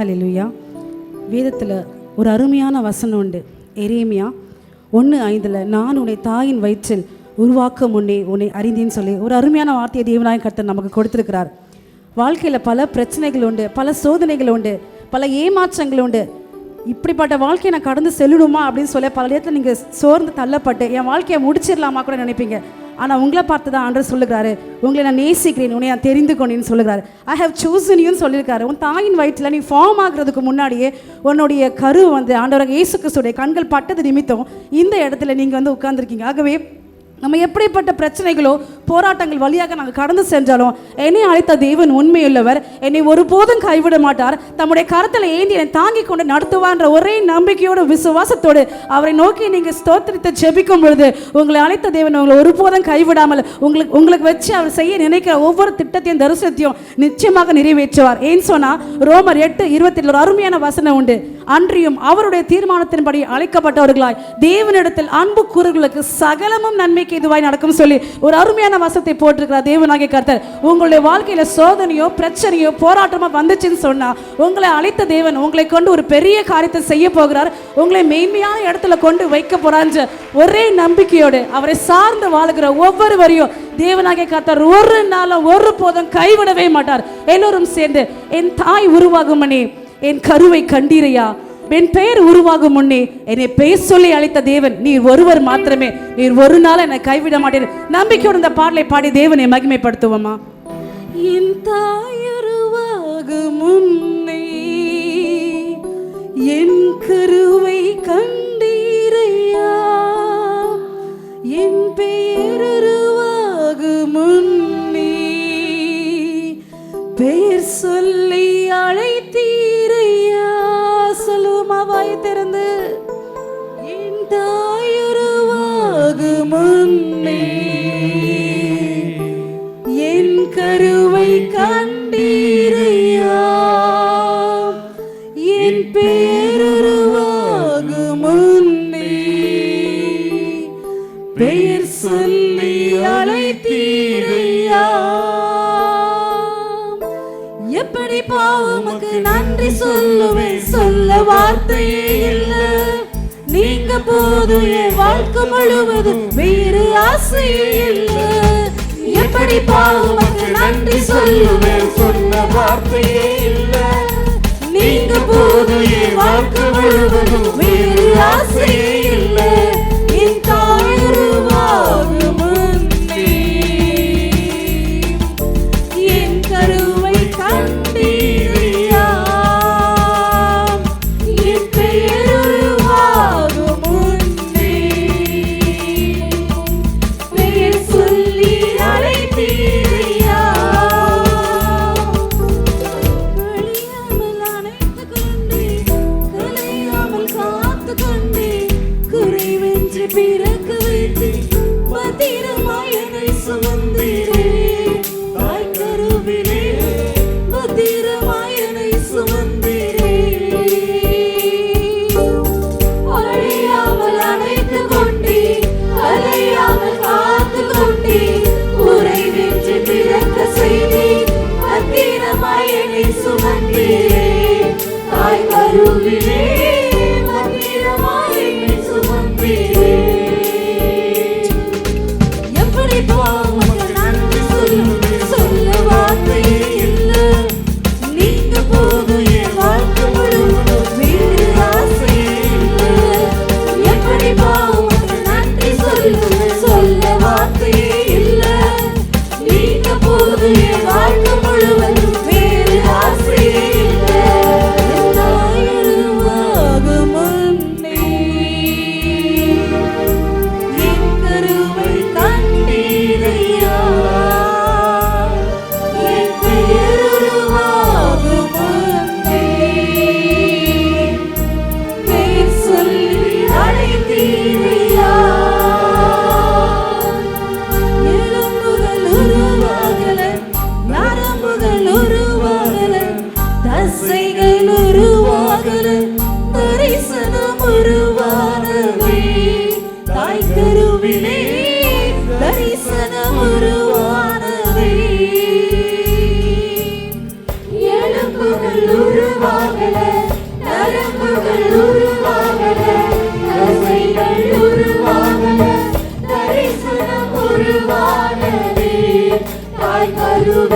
ஹalleluya வேதத்தில் ஒரு அருமையான வசனம் உண்டு. எரேமியா ஒன்று ஐந்தில் நான் உன்னை தாயின் வயிற்றில் உருவாக்க முன்னே உன்னை அறிந்தேன்னு சொல்லி ஒரு அருமையான வார்த்தையை தேவநாயக கர்த்தர் நமக்கு கொடுத்துருக்கிறார். வாழ்க்கையில் பல பிரச்சனைகள் உண்டு பல சோதனைகள் உண்டு பல ஏமாற்றங்கள் உண்டு. இப்படிப்பட்ட வாழ்க்கையை நான் கடந்து செல்லணுமா அப்படின்னு சொல்லி பல இடத்துல நீங்கள் சோர்ந்து தள்ளப்பட்டு என் வாழ்க்கையை முடிச்சிடலாமா கூட நினைப்பீங்க. ஆனால் உங்களை பார்த்து தான் ஆண்டர் சொல்லுகிறாரு. உங்களை நான் நேசிக்கிறேன் உன்னை நான் தெரிந்து கொண்டேன்னு சொல்லுகிறாரு ஐ ஹவ் சூசனியும் சொல்லியிருக்காரு. உன் தாயின் வயிற்றில் நீ ஃபார்ம் ஆகுறதுக்கு முன்னாடியே உன்னுடைய கரு வந்து ஆண்டவராக இயேசு கிறிஸ்துடைய கண்கள் பட்டது நிமித்தம் இந்த இடத்துல நீங்கள் வந்து உட்காந்துருக்கீங்க ஆகவே நம்ம எப்படிப்பட்ட பிரச்சனைகளோ போராட்டங்கள் வழியாக நாங்கள் கடந்து சென்றாலும் என்னை அழைத்த தேவன் உண்மையுள்ளவர். என்னை ஒருபோதும் கைவிட மாட்டார். தம்முடைய கரத்தில் ஏந்தி என்னை தாங்கி கொண்டு நடத்துவான்ற ஒரே நம்பிக்கையோடு விசுவாசத்தோடு அவரை நோக்கி நீங்கள் ஸ்தோத்திரத்தை ஜெபிக்கும் பொழுது உங்களை அழைத்த தேவன் உங்களை ஒருபோதும் கைவிடாமல் உங்களுக்கு உங்களுக்கு வச்சு அவர் செய்ய நினைக்கிற ஒவ்வொரு திட்டத்தையும் தரிசனத்தையும் நிச்சயமாக நிறைவேற்றுவார். ஏன்னு சொன்னால் ரோமர் எட்டு இருபத்தி ஒரு அருமையான வசனம் உண்டு. அன்றியும் அவருடைய தீர்மானத்தின்படி அழைக்கப்பட்டவர்களாய் தேவனிடத்தில் அன்பு கூறுகளுக்கு சகலமும் நன்மைக்கு இதுவாய் நடக்கும் சொல்லி ஒரு அருமையான வசத்தை போட்டிருக்கிறார். தேவனாகிய கர்த்தர் உங்களுடைய வாழ்க்கையில சோதனையோ பிரச்சனையோ போராட்டமோ வந்துச்சுன்னு சொன்னா உங்களை அழைத்த தேவன் உங்களை கொண்டு ஒரு பெரிய காரியத்தை செய்ய போகிறார். உங்களை மேன்மையான இடத்துல கொண்டு வைக்க போறான்னு ஒரே நம்பிக்கையோடு அவரை சார்ந்து வாழுகிற ஒவ்வொருவரையும் தேவனாகிய கர்த்தர் ஒரு நாளும் ஒரு போதும் கைவிடவே மாட்டார். எல்லோரும் சேர்ந்து என் தாய் உருவாகும் மணி என் கருவை கண்டீரையா? என் பெயர் உருவாகும் முன்னே என்னை பெயர் சொல்லி அழைத்த தேவன் நீர் ஒருவர் மாத்திரமே நீர் ஒரு நாள் என்னை கைவிட மாட்டேன் நம்பிக்கையோடு இந்த பாடலை பாடி தேவனை மகிமைப்படுத்துவோமா? என் தாய எப்படி பாவமுக்கு நன்றி சொல்லுவேன். சொல்ல வார்த்தையே இல்ல. நீங்க போது என் வாழ்க்கை முழுவதும் வேறு ஆசையே இல்ல. எப்படி பாவமுக்கு நன்றி சொல்லுவேன்? சொல்ல வார்த்தையே இல்ல. நீங்க போது என் வாழ்க்கை முழுவதும்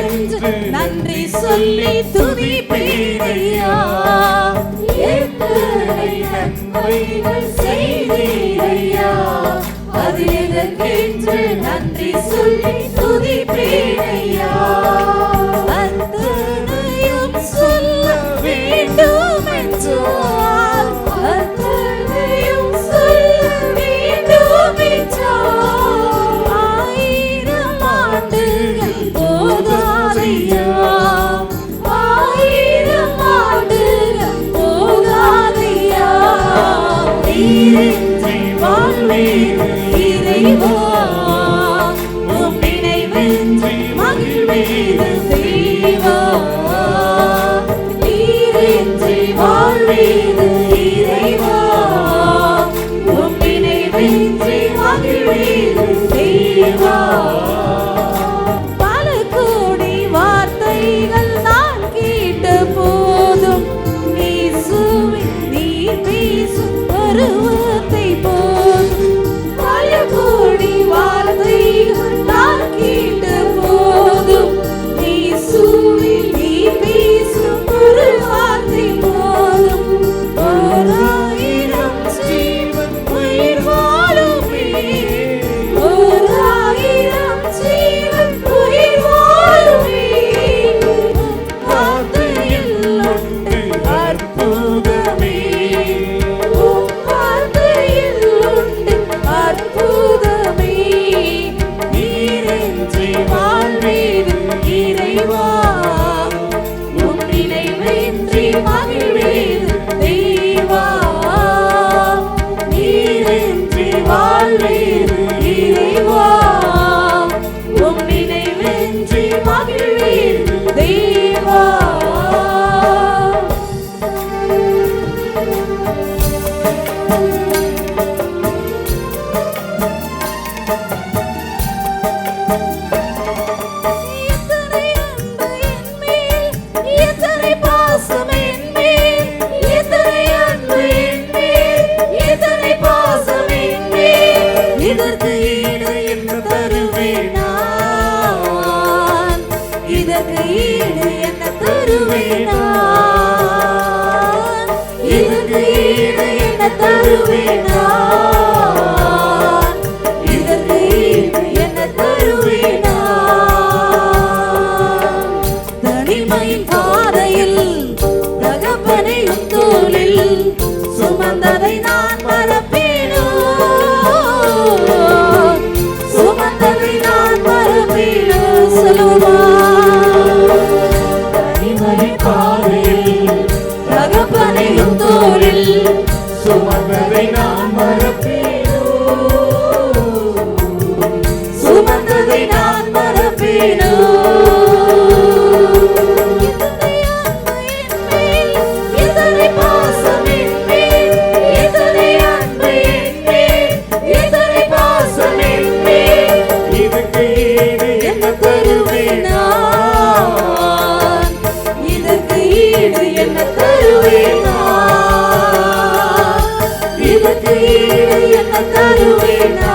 என்று நன்றி சொல்லி துதி பேரையா செய்தீரையா அதில் என்று நன்றி சொல்லி துதி பேரையா Hallelujah. என தருவேனா? என்ன தருவேனா